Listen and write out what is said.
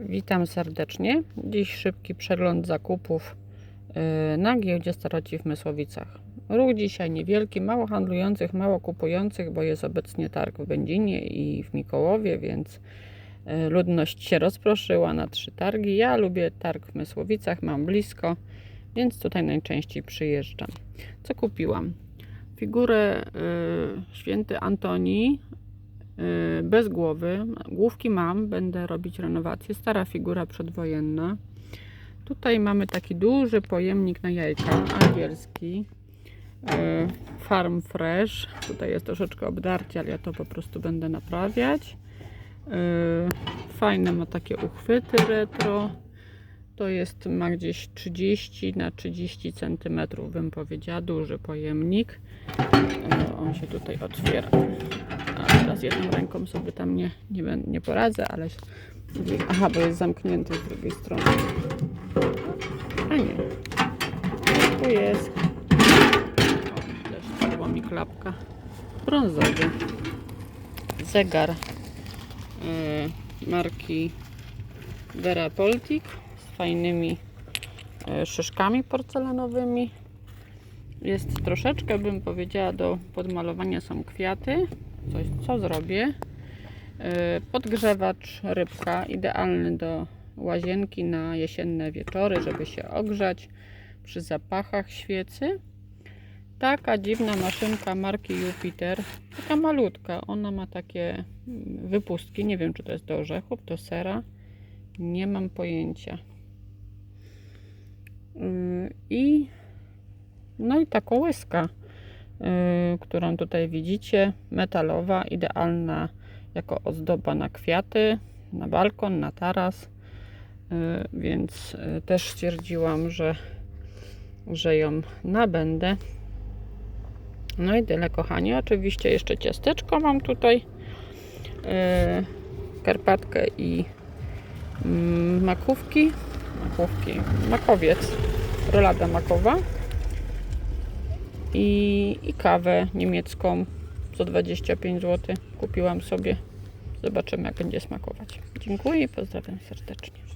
Witam serdecznie. Dziś szybki przegląd zakupów yy, na giełdzie staroci w Mysłowicach. Ruch dzisiaj niewielki, mało handlujących, mało kupujących, bo jest obecnie targ w Będzinie i w Mikołowie, więc yy, ludność się rozproszyła na trzy targi. Ja lubię targ w Mysłowicach, mam blisko, więc tutaj najczęściej przyjeżdżam. Co kupiłam? Figurę yy, święty Antoni bez głowy. Główki mam, będę robić renowację. Stara figura przedwojenna. Tutaj mamy taki duży pojemnik na jajka, angielski. Yy, Farm Fresh. Tutaj jest troszeczkę obdarcie, ale ja to po prostu będę naprawiać. Yy, Fajne ma takie uchwyty retro. To jest, ma gdzieś 30 na 30 cm, bym powiedziała, duży pojemnik. On się tutaj otwiera. Teraz jedną ręką sobie tam nie, nie, nie poradzę, ale. Aha, bo jest zamknięty z drugiej strony. A nie. Tu jest. Też spadła mi klapka. Brązowy. Zegar yy, marki Vera Poltik z fajnymi yy, szyszkami porcelanowymi. Jest troszeczkę, bym powiedziała, do podmalowania są kwiaty. Coś, co zrobię. Yy, Podgrzewacz rybka, idealny do łazienki na jesienne wieczory, żeby się ogrzać przy zapachach świecy. Taka dziwna maszynka marki Jupiter, taka malutka. Ona ma takie mm, wypustki. Nie wiem, czy to jest do orzechów, do sera. Nie mam pojęcia. Yy, I no i ta kołyska, yy, którą tutaj widzicie, metalowa, idealna jako ozdoba na kwiaty, na balkon, na taras. Yy, więc yy, też stwierdziłam, że, że ją nabędę. No i tyle, kochani. Oczywiście jeszcze ciasteczko mam tutaj. Karpatkę i mm, makówki. Makówki, makowiec, rolada makowa i, i kawę niemiecką za 25 zł kupiłam sobie. Zobaczymy, jak będzie smakować. Dziękuję i pozdrawiam serdecznie.